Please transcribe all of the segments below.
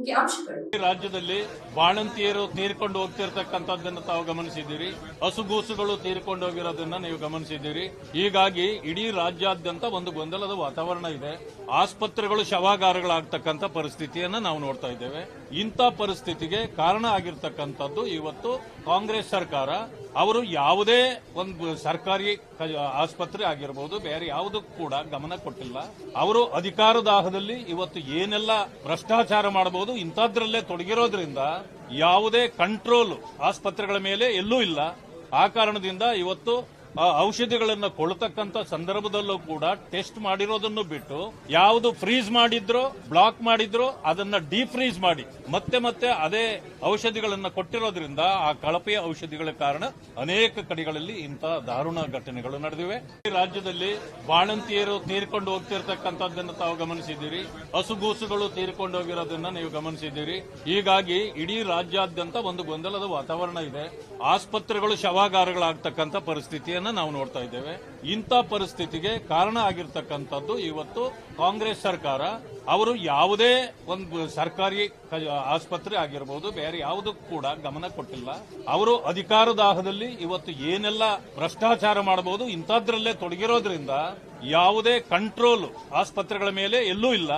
ಮುಖ್ಯಾಂಶಗಳು. ರಾಜ್ಯದಲ್ಲಿ ಬಾಣಂತಿಯರು ತೀರ್ಕೊಂಡು ಹೋಗ್ತಿರ್ತಕ್ಕಂಥದ್ದನ್ನು ತಾವು ಗಮನಿಸಿದ್ದೀರಿ. ಹಸುಗೂಸುಗಳು ತೀರ್ಕೊಂಡು ಹೋಗಿರೋದನ್ನ ನೀವು ಗಮನಿಸಿದ್ದೀರಿ. ಹೀಗಾಗಿ ಇಡೀ ರಾಜ್ಯಾದ್ಯಂತ ಒಂದು ಗೊಂದಲದ ವಾತಾವರಣ ಇದೆ. ಆಸ್ಪತ್ರೆಗಳು ಶವಾಗಾರಗಳಾಗ್ತಕ್ಕಂಥ ಪರಿಸ್ಥಿತಿಯನ್ನ ನಾವು ನೋಡ್ತಾ ಇದ್ದೇವೆ. ಇಂಥ ಪರಿಸ್ಥಿತಿಗೆ ಕಾರಣ ಆಗಿರ್ತಕ್ಕಂಥದ್ದು ಇವತ್ತು ಕಾಂಗ್ರೆಸ್ ಸರ್ಕಾರ. ಅವರು ಯಾವುದೇ ಒಂದು ಸರ್ಕಾರಿ ಆಸ್ಪತ್ರೆ ಆಗಿರಬಹುದು ಬೇರೆ ಯಾವುದಕ್ಕೂ ಕೂಡ ಗಮನ ಕೊಟ್ಟಿಲ್ಲ. ಅವರು ಅಧಿಕಾರದಾಹದಲ್ಲಿ ಇವತ್ತು ಏನೆಲ್ಲ ಭ್ರಷ್ಟಾಚಾರ ಮಾಡಬಹುದು ಇಂಥದ್ರಲ್ಲೇ ತೊಡಗಿರೋದ್ರಿಂದ ಯಾವುದೇ ಕಂಟ್ರೋಲ್ ಆಸ್ಪತ್ರೆಗಳ ಮೇಲೆ ಎಲ್ಲೂ ಇಲ್ಲ. ಆ ಕಾರಣದಿಂದ ಇವತ್ತು ಆ ಔಷಧಿಗಳನ್ನು ಕೊಳ್ತಕ್ಕಂತ ಸಂದರ್ಭದಲ್ಲೂ ಕೂಡ ಟೆಸ್ಟ್ ಮಾಡಿರೋದನ್ನು ಬಿಟ್ಟು ಯಾವುದು ಫ್ರೀಸ್ ಮಾಡಿದ್ರೋ, ಬ್ಲಾಕ್ ಮಾಡಿದ್ರೋ, ಅದನ್ನ ಡಿಫ್ರೀಸ್ ಮಾಡಿ. ಮತ್ತೆ ಮತ್ತೆ ಅದೇ ಔಷಧಿಗಳನ್ನು ಕೊಟ್ಟಿರೋದ್ರಿಂದ ಆ ಕಳಪೆಯ ಔಷಧಿಗಳ ಕಾರಣ ಅನೇಕ ಕಡೆಗಳಲ್ಲಿ ಇಂತಹ ದಾರುಣ ಘಟನೆಗಳು ನಡೆದಿವೆ. ಈ ರಾಜ್ಯದಲ್ಲಿ ಬಾಣಂತಿಯರು ತೀರ್ಕೊಂಡು ಹೋಗ್ತಿರ್ತಕ್ಕಂಥದ್ದನ್ನು ತಾವು ಗಮನಿಸಿದ್ದೀರಿ. ಹಸುಗೂಸುಗಳು ತೀರ್ಕೊಂಡು ಹೋಗಿರೋದನ್ನ ನೀವು ಗಮನಿಸಿದ್ದೀರಿ. ಹೀಗಾಗಿ ಇಡೀ ರಾಜ್ಯಾದ್ಯಂತ ಒಂದು ಗೊಂದಲದ ವಾತಾವರಣ ಇದೆ. ಆಸ್ಪತ್ರೆಗಳು ಶವಾಗಾರಗಳಾಗ್ತಕ್ಕಂಥ ಪರಿಸ್ಥಿತಿಯನ್ನ ನಾವು ನೋಡ್ತಾ ಇದ್ದೇವೆ. ಇಂಥ ಪರಿಸ್ಥಿತಿಗೆ ಕಾರಣ ಆಗಿರ್ತಕ್ಕಂಥದ್ದು ಇವತ್ತು ಕಾಂಗ್ರೆಸ್ ಸರ್ಕಾರ. ಅವರು ಯಾವುದೇ ಒಂದು ಸರ್ಕಾರಿ ಆಸ್ಪತ್ರೆ ಆಗಿರಬಹುದು ಬೇರೆ ಯಾವುದಕ್ಕೂ ಕೂಡ ಗಮನ ಕೊಟ್ಟಿಲ್ಲ. ಅವರು ಅಧಿಕಾರದಾಹದಲ್ಲಿ ಇವತ್ತು ಏನೆಲ್ಲ ಭ್ರಷ್ಟಾಚಾರ ಮಾಡಬಹುದು, ಇಂಥದ್ರಲ್ಲೇ ತೊಡಗಿರೋದ್ರಿಂದ ಯಾವುದೇ ಕಂಟ್ರೋಲ್ ಆಸ್ಪತ್ರೆಗಳ ಮೇಲೆ ಎಲ್ಲೂ ಇಲ್ಲ.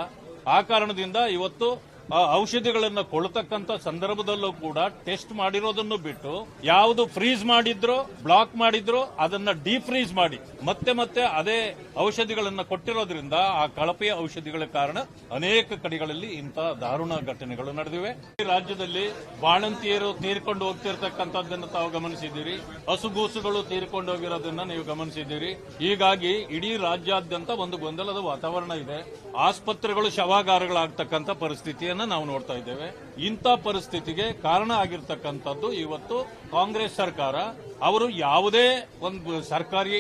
ಆ ಕಾರಣದಿಂದ ಇವತ್ತು ಆ ಔಷಧಿಗಳನ್ನು ಕೊಳ್ತಕ್ಕಂತ ಸಂದರ್ಭದಲ್ಲೂ ಕೂಡ ಟೆಸ್ಟ್ ಮಾಡಿರೋದನ್ನು ಬಿಟ್ಟು ಯಾವುದು ಫ್ರೀಜ್ ಮಾಡಿದ್ರೋ, ಬ್ಲಾಕ್ ಮಾಡಿದ್ರೋ, ಅದನ್ನ ಡಿಫ್ರೀಜ್ ಮಾಡಿ. ಮತ್ತೆ ಮತ್ತೆ ಅದೇ ಔಷಧಿಗಳನ್ನ ಕೊಟ್ಟಿರೋದ್ರಿಂದ ಆ ಕಳಪೆಯ ಔಷಧಿಗಳ ಕಾರಣ ಅನೇಕ ಕಡೆಗಳಲ್ಲಿ ಇಂತಹ ದಾರುಣ ಘಟನೆಗಳು ನಡೆದಿವೆ. ಈ ರಾಜ್ಯದಲ್ಲಿ ಬಾಣಂತಿಯರು ತೀರ್ಕೊಂಡು ಹೋಗ್ತಿರ್ತಕ್ಕಂಥದ್ದನ್ನು ತಾವು ಗಮನಿಸಿದ್ದೀರಿ. ಹಸುಗೂಸುಗಳು ತೀರ್ಕೊಂಡು ಹೋಗಿರೋದನ್ನ ನೀವು ಗಮನಿಸಿದ್ದೀರಿ. ಹೀಗಾಗಿ ಇಡೀ ರಾಜ್ಯಾದ್ಯಂತ ಒಂದು ಗೊಂದಲದ ವಾತಾವರಣ ಇದೆ. ಆಸ್ಪತ್ರೆಗಳು ಶವಾಗಾರಗಳಾಗ್ತಕ್ಕಂಥ ಪರಿಸ್ಥಿತಿಯನ್ನ ನಾವು ನೋಡ್ತಾ ಇದ್ದೇವೆ. ಇಂಥ ಪರಿಸ್ಥಿತಿಗೆ ಕಾರಣ ಆಗಿರ್ತಕ್ಕಂಥದ್ದು ಇವತ್ತು ಕಾಂಗ್ರೆಸ್ ಸರ್ಕಾರ. ಅವರು ಯಾವುದೇ ಒಂದು ಸರ್ಕಾರಿ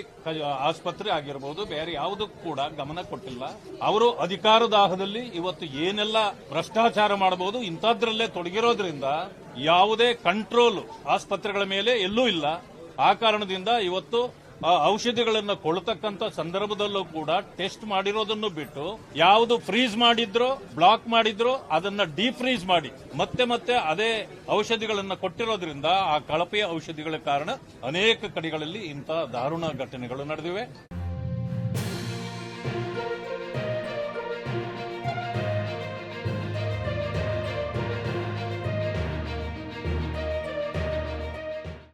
ಆಸ್ಪತ್ರೆ ಆಗಿರಬಹುದು ಬೇರೆ ಯಾವುದಕ್ಕೂ ಕೂಡ ಗಮನ ಕೊಟ್ಟಿಲ್ಲ. ಅವರು ಅಧಿಕಾರದಾಹದಲ್ಲಿ ಇವತ್ತು ಏನೆಲ್ಲ ಭ್ರಷ್ಟಾಚಾರ ಮಾಡಬಹುದು, ಇಂಥದ್ರಲ್ಲೇ ತೊಡಗಿರೋದ್ರಿಂದ ಯಾವುದೇ ಕಂಟ್ರೋಲ್ ಆಸ್ಪತ್ರೆಗಳ ಮೇಲೆ ಎಲ್ಲೂ ಇಲ್ಲ. ಆ ಕಾರಣದಿಂದ ಇವತ್ತು ಆ ಔಷಧಿಗಳನ್ನು ಕೊಳ್ತಕ್ಕಂಥ ಸಂದರ್ಭದಲ್ಲೂ ಕೂಡ ಟೆಸ್ಟ್ ಮಾಡಿರೋದನ್ನು ಬಿಟ್ಟು ಯಾವುದು ಫ್ರೀಸ್ ಮಾಡಿದ್ರೋ, ಬ್ಲಾಕ್ ಮಾಡಿದ್ರೋ ಅದನ್ನ ಡಿಫ್ರೀಜ್ ಮಾಡಿ. ಮತ್ತೆ ಮತ್ತೆ ಅದೇ ಔಷಧಿಗಳನ್ನು ಕೊಟ್ಟಿರೋದ್ರಿಂದ ಆ ಕಳಪೆಯ ಔಷಧಿಗಳ ಕಾರಣ ಅನೇಕ ಕಡೆಗಳಲ್ಲಿ ಇಂತಹ ದಾರುಣ ಘಟನೆಗಳು ನಡೆದಿವೆ.